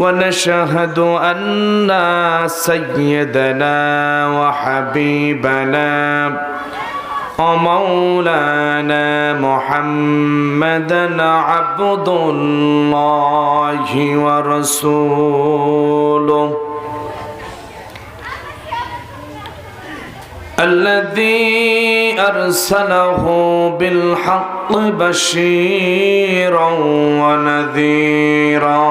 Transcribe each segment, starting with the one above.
ونشهد أن سيدنا وحبيبنا ومولانا محمدا عبد الله ورسوله. الذي أرسله بالحق بشيرا ونذيرا.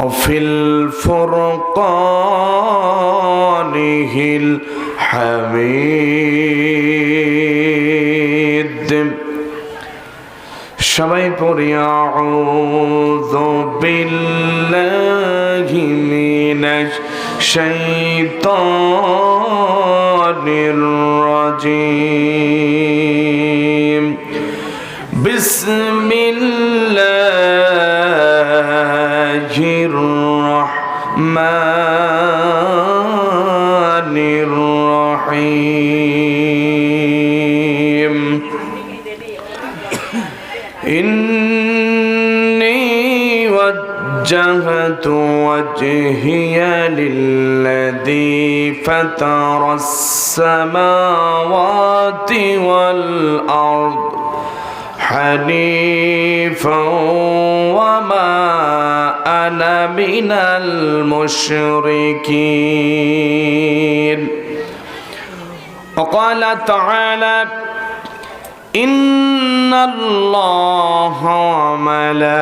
وفي الفرقانه الحميد সবাই পড়ি আউযু বিল্লাহি মিনাশ শাইতানির রাজিম বিসমিল্লাহির للذي فطر السماوات والأرض حنيفا وما أنا من المشركين. وقال تعالى إن الله وملائكته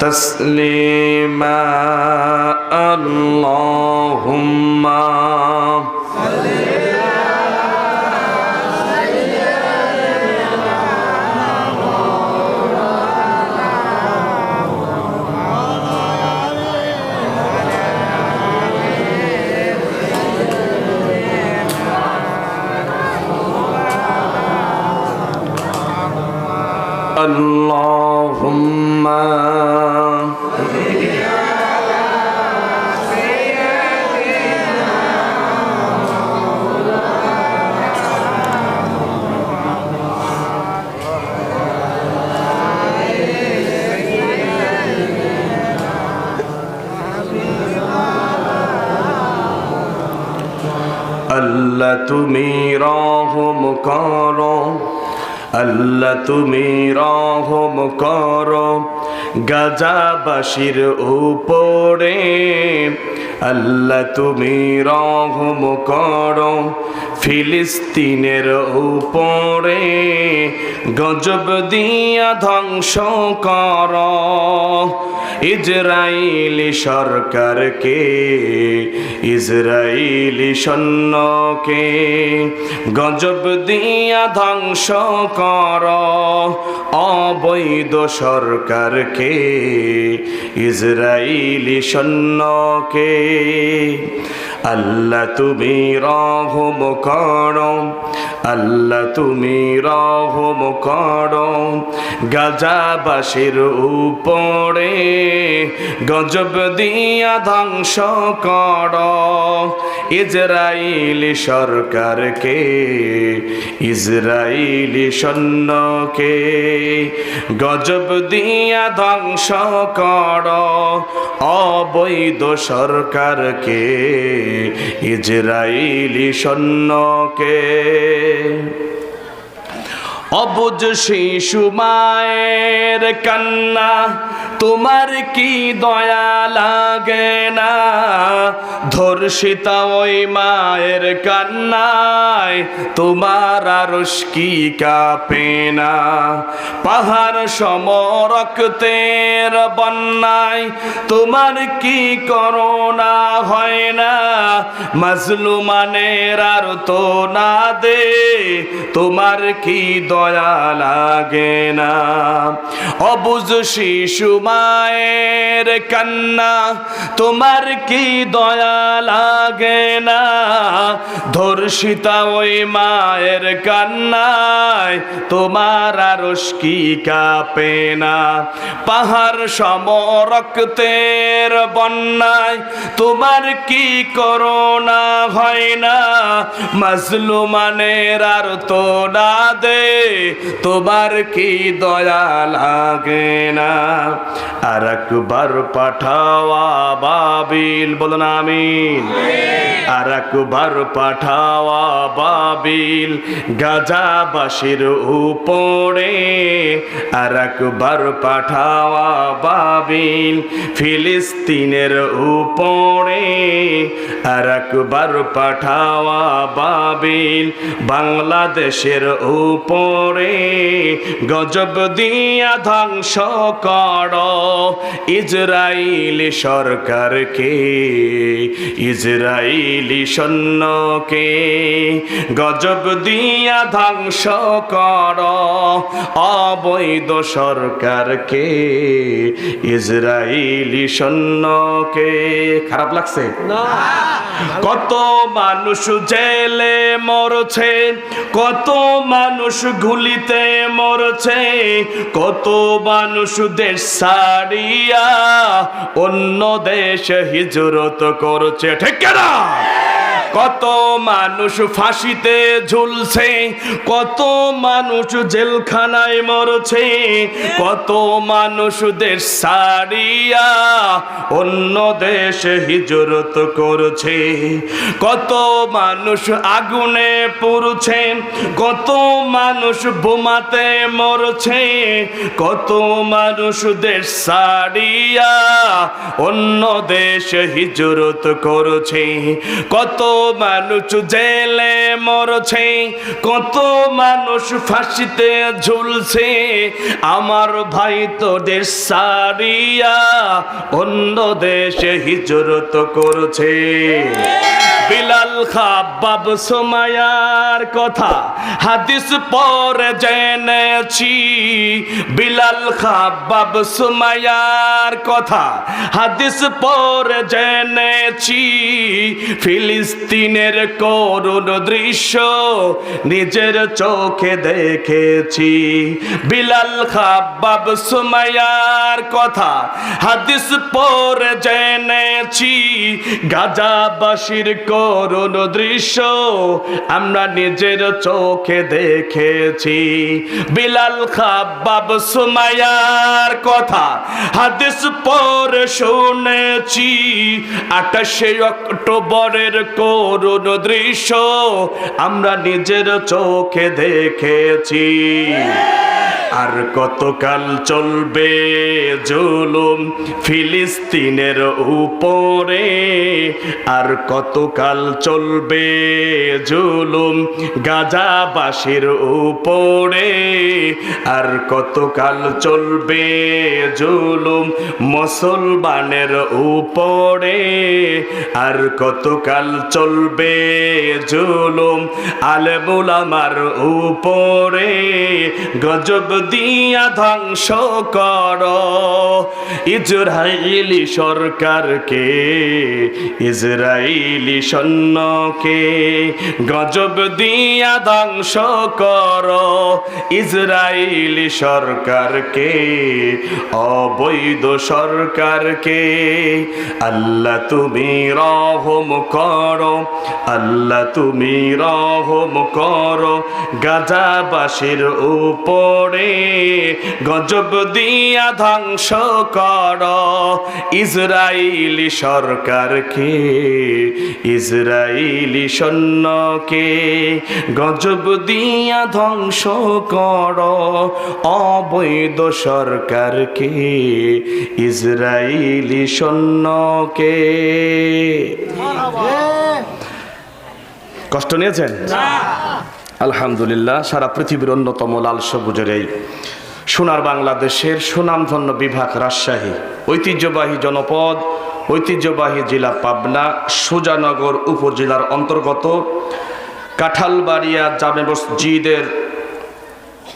تسليما. اللهم আল্লাহ তুমি রহম করো। আল্লাহ তুমি রহম করো। গাজাবাসীর উপরে আল্লাহ তুমি রহম করো ফিলিস্তিনের উপরে গজব দিয়া ধ্বংস কর। ইসরায়েলি সরকারকে ইসরায়েলি সৈন্যকে গজব দিয়া ধ্বংস কর। অবৈধ সরকারকে ইসরায়েলি সৈন্যকে আল্লাহ তুমি রহম করো আল্লাহ তুমি রহম করো গাজাবাসীর উপরে গজব দিয়া ধ্বংস কর। ইসরায়েলি সরকারকে ইসরায়েলি সৈন্যকে গজব দিয়া ধ্বংস কর। অবৈধ সরকারকে ইসরায়েলি সৈন্যকে অবুজ শিশু মায়ের কান্না তোমার কি দয়া লাগে না? ধর্ষিতা ওই মায়ের কান্নায় তোমার আরস কি না। পাহাড় সমরক্তের বন্যায় তোমার কি করোনা হয় না? মাজলুমানের আর তো না দে, তোমার কি দয়া লাগে না? অবুজ শিশু মায়ের কান্না, তোমার কি দয়া লাগে না? ধর্ষিতা ওই মায়ের কান্নায় তোমার আরস কি কাপে না? পাহাড় সমরক্তের বন্যায় তোমার কি করোনা হয় না? মাজলুমানের আর তো না দে তোমার কি দয়া লাগে না? আর একবার পাঠাওয়া বাবিল বলো না আমিন। আর একবার পাঠাওয়া বাবিল গাজাবাসীর উপরে আর একবার পাঠাওয়া বাবিল ফিলিস্তিনের উপরে আর একবার পাঠাওয়া বাবিল বাংলাদেশের উপরে গজব দিয়া ধ্বংস কর। ইসরায়েলি সরকারকে ইসরায়েলি সৈন্যকে গজব দিয়া ধ্বংস কর। অবৈধ সরকারকে ইসরায়েলি সৈন্যকে। খারাপ লাগছে? কত মানুষ জেলে মরছে কত মানুষ গুলিতে মরছে কত মানুষ দেশ ছাড়িয়া অন্য দেশ হিজরত করছে। ঠিক না কত মানুষ ফাঁসিতে ঝুলছে, কত মানুষ জেলখানায় মরছে, কত মানুষ দেশ সারিয়া অন্য দেশে হিজরত করছে, কত মানুষ আগুনে পুড়ছে, কত মানুষ বোমাতে মরছে, কত মানুষ দেশ সারিয়া অন্য দেশে হিজরত করছে, কত মানুষ জেলে মরছে, কত মানুষ ফাঁসিতে ঝুলছে। আমার ভাই তো দেশ সারিয়া অন্য দেশে হিজরত করছে। বিলাল খাবাব সোমায়ার কথা হাদিস পরে জেনেছি। বিলাল খাবাব সোমায়ার কথা হাদিস পরে জেনেছি। ফিলিস্তিনের করুণ দৃশ্য নিজের চোখে দেখেছি। বিলাল খাবাব সোমায়ার কথা হাদিস পরে জেনেছি। গাজাবাসীর করুণ দৃশ্য আমরা নিজের চোখে দেখেছি। বিলাল খাবাব সুমায়ার কথা হাদিস পরে শুনেছি। আঠাশে অক্টোবরের করুণ দৃশ্য আমরা নিজের চোখে দেখেছি। আর কতকাল চলবে জুলুম ফিলিস্তিনের উপরে? আর কতকাল চলবে জুলুম গাজাবাসীর উপরে। আর কতকাল চলবে জুলুম মুসলমানের উপরে? আর কতকাল চলবে জুলুম আলেমুলামার উপরে? গজব দিয়া ধ্বংস কর ইসরায়েলি সরকারকে ইসরায়েলি সৈন্যকে গজব দিয়া ধ্বংস কর। ইসরায়েলি সরকারকে, অবৈধ সরকারকে, আল্লাহ তুমি রহম করো, আল্লাহ তুমি রহম করো। গাজাবাসীর উপরে গজব দিয়া ধ্বংস কর। ইসরায়েলি সরকারকে ইসরায়েলি সৈন্যকে গজব দিয়া ধ্বংস কর। অবৈধ সরকারকে ইসরায়েলি সৈন্যকে। কষ্ট নিয়েছেন? আলহামদুলিল্লাহ সারা পৃথিবীর অন্যতম লাল সবুজের এই সোনার বাংলাদেশের সুনামধন্য বিভাগ রাজশাহী। ঐতিহ্যবাহী জনপদ ঐতিহ্যবাহী জেলা পাবনা সুজানগর উপজেলার অন্তর্গত কাঁঠালবাড়িয়া জামে মসজিদের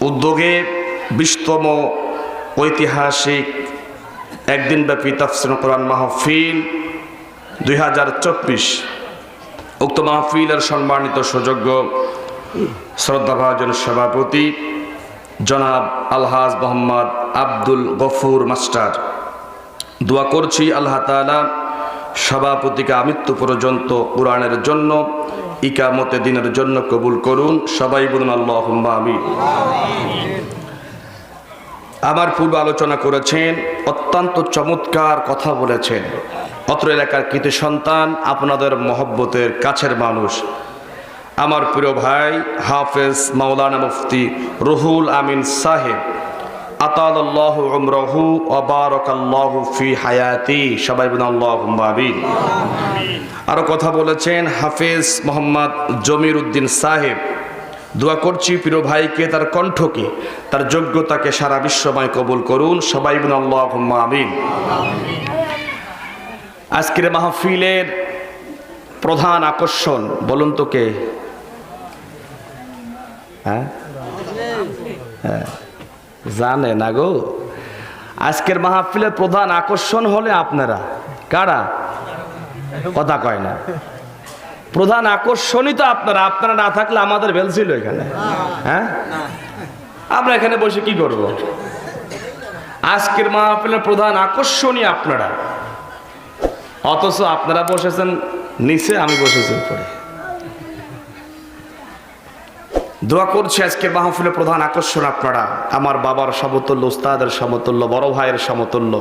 উদ্যোগে বিশতম ঐতিহাসিক একদিনব্যাপী তাফসির কোরআন মাহফিল দুই হাজার চব্বিশ। উক্ত মাহফিলের সম্মানিত সুযোগ্য শ্রদ্ধাভাজন সভাপতি জনাব আলহাজ মোহাম্মদ আব্দুল গফুর মাস্টার। দোয়া করছি আল্লাহ তালা সভাপতিকে আমৃত্যু পর্যন্ত কোরআনের জন্য ইকামতে দিনের জন্য কবুল করুন। সবাই বলুন আল্লাহ আমি আমার পূর্ব আলোচনা করেছেন, অত্যন্ত চমৎকার কথা বলেছেন। অত্র এলাকার কৃতি সন্তান, আপনাদের মহব্বতের কাছের মানুষ। আমার প্রিয় ভাই হাফেজ মাওলানা মুফতি রুহুল আমিন সাহেব আরও কথা বলেছেন হাফেজ মোহাম্মদ জমির উদ্দিন সাহেব। দোয়া করছি প্রিয় ভাইকে তার কণ্ঠকে, তার যোগ্যতাকে সারা বিশ্বময় কবুল করুন। সবাই বলুন আল্লাহ আমিন। আজকের মাহফিলের প্রধান আকর্ষণ, বলুন তো কে? হ্যাঁ? হ্যাঁ। জানে না গো। আজকের মাহফিলের প্রধান আকর্ষণ হলে আপনারা। কারা? কথা কয় না। প্রধান আকর্ষণই তো আপনারা। আপনারা না থাকলে আমাদের বেল ছিল এখানে। হ্যাঁ? আমরা এখানে বসে কি করব? আজকের মাহফিলের প্রধান আকর্ষণই আপনারা। অথচ আপনারা বসেছেন নিচে, আমি বসেছি উপরে। দোয়া করছি আজকের মাহফিলের প্রধান আকর্ষণ আপনারা, আমার বাবার সমতুল্য, উস্তাদের সমতুল্য, বড় ভাইয়ের সমতুল্য,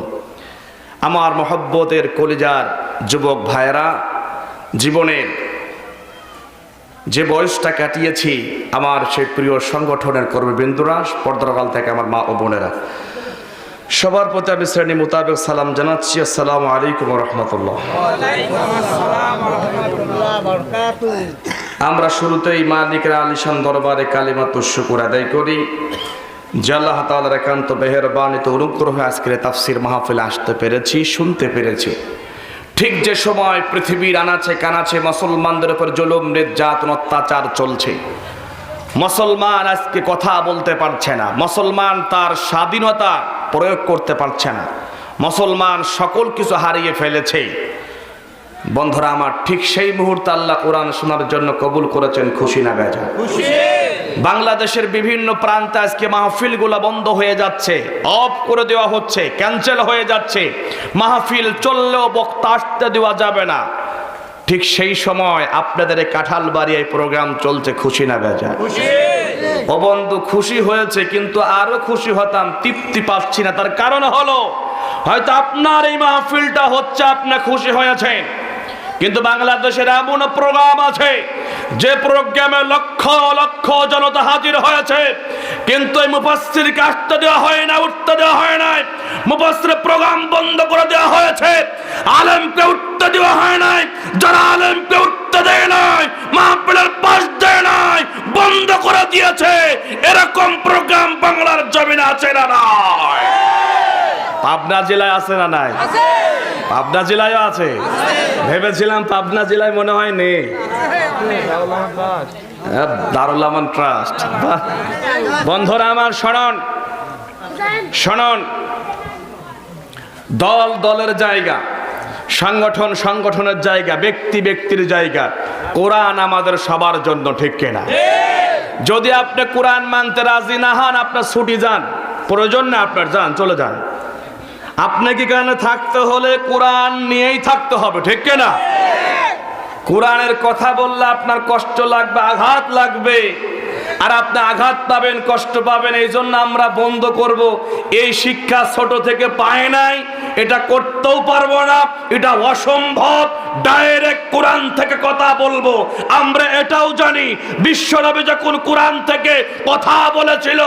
আমার মহব্বতের কলিজার যুবক ভাইয়েরা জীবনের যে বয়সটা কাটিয়েছি, আমার সেই প্রিয় সংগঠনের কর্মীবৃন্দুরা পর্দারাল থেকে আমার মা ও বোনেরা, সবার প্রতি আমি শ্রেণি মোতাবেক সালাম জানাচ্ছি। আসসালামু আলাইকুম রহমতুল্লাহ। আমরা শুরুতেই মালিকের আলিশান দরবারে কালিমা শুকুর আদায় করি। জাল্লাহ তালার একান্ত মেহরবানিত অনুগ্রহ আজকের তাফসির মাহফিলে আসতে পেরেছি, শুনতে পেরেছি। ঠিক যে সময় পৃথিবীর আনাচে কানাচে মুসলমানদের উপর জুলুম, নির্যাতন, অত্যাচার চলছে। মুসলমান আজকে কথা বলতে পারছে না। মুসলমান তার স্বাধীনতা প্রয়োগ করতে পারছে না। মুসলমান সকল কিছু হারিয়ে ফেলেছে। বন্ধুরা আমার ঠিক সেই মুহূর্তে আল্লাহ কোরআন শোনার জন্য কবুল করেছেন খুশি না বেজা বাংলাদেশের বিভিন্ন প্রান্তে আজকে মাহফিলগুলো বন্ধ হয়ে যাচ্ছে অফ করে দেওয়া হচ্ছে ক্যান্সেল হয়ে যাচ্ছে। মাহফিল চললেও বক্তা আসতে দেওয়া যাবে না। ঠিক সেই সময় আপনাদের এই কাঁঠাল বাড়ি এই প্রোগ্রাম চলছে খুশি না বেজা ও বন্ধু খুশি হয়েছে কিন্তু আরও খুশি হতাম তৃপ্তি পাচ্ছি না। তার কারণ হলো হয়তো আপনার এই মাহফিলটা হচ্ছে আপনি খুশি হয়েছেন। কিন্তু বাংলাদেশের এমন প্রোগ্রাম আছে, যে প্রোগ্রামে লক্ষ লক্ষ জনতা হাজির হয়েছে, কিন্তু এই মুফাসসিরকে আসতে দেওয়া হয় না, উঠতে দেওয়া হয় নাই মুফাসসির প্রোগ্রাম বন্ধ করে দেওয়া হয়েছে, আলেমকে উঠতে দেওয়া হয় নাই, যারা আলেমকে উঠতে দেয় নাই, মাহফিলের পাশ দেয় নাই, বন্ধ করে দিয়েছে, এরকম প্রোগ্রাম বাংলার জমিনে আছে না নাই? পাবনা জেলায় আছে না নাই? পাবনা জেলায়ও আছে। ভেবেছিলাম পাবনা জেলায় মনে হয় নেই। হ্যাঁ, দারুল আমান ট্রাস্ট বন্ধুরা আমার শোনন। শোনন। দল দলের জায়গা সংগঠন সংগঠনের জায়গা ব্যক্তি ব্যক্তির জায়গা। কোরআন আমাদের সবার জন্য ঠিক কেনা? যদি আপনি কোরআন মানতে রাজি না হন আপনার ছুটি যান। প্রয়োজন না আপনার যান চলে যান। আপনাকে কানে থাকতে হলে কোরআন নিয়েই থাকতে হবে, ঠিক না কোরআনের কথা বললে আপনার কষ্ট লাগবে, আঘাত লাগবে। আর আপনি আঘাত পাবেন, কষ্ট পাবেন এই জন্য আমরা বন্ধ করব। এই শিক্ষা ছোট থেকে পায় নাই এটা করতেও পারব না, এটা অসম্ভব। ডাইরেক্ট কোরআন থেকে কথা বলব। আমরা এটাও জানি, বিশ্বনবী যখন কোরআন থেকে কথা বলেছিল,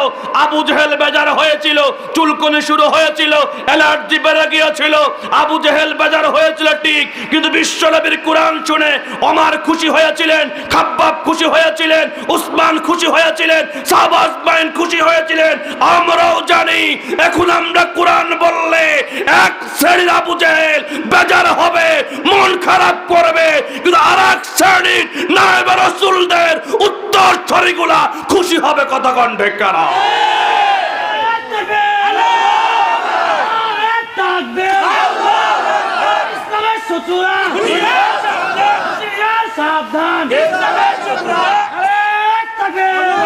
আবু জেহেল বেজার হয়েছিল, চুলকনি শুরু হয়েছিল, অ্যালার্জি বেড়ে গিয়েছিল, আবু জেহেল বেজার হয়েছিল ঠিক, কিন্তু বিশ্বনবীর কোরআন শুনে অমার খুশি হয়েছিলেন, খাব্বাব খুশি হয়েছিলেন, উসমান খুশি হয়েছিলেন বাইন খুশি হয়েছিলেন। আমরাও জানি, এখন আমরা কোরআন বললে এক শ্রেণির আবু জেহেল বেজার হবে, মন খারাপ করবে। কিন্তু আর এক শ্রেণির নায়েব রসুলদের উত্তর ছড়িগুলা খুশি হবে কথা কণ্ঠে কারা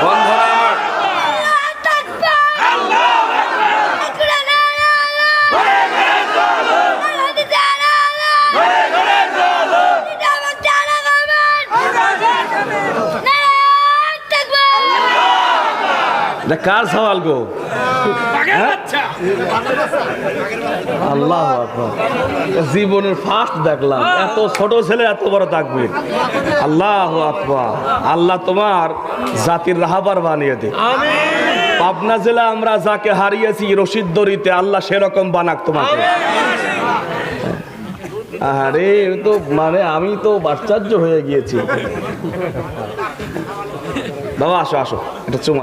বন্ধুরা এটা কার সওয়াল গো? আল্লাহ জীবনের ফার্স্ট দেখলাম। এত ছোট ছেলে এত বড় থাকবে আল্লাহ আকবার। আল্লাহ তোমার জাতির রাহাবার বানিয়ে দে পাবনা জেলা আমরা যাকে হারিয়েছি রশিদ দরিতে আল্লাহ সেরকম বানাক তোমাকে। আরে তো মানে আমি তো আশ্চর্য হয়ে গিয়েছি। বাবা আসো আসো। এটা চুমা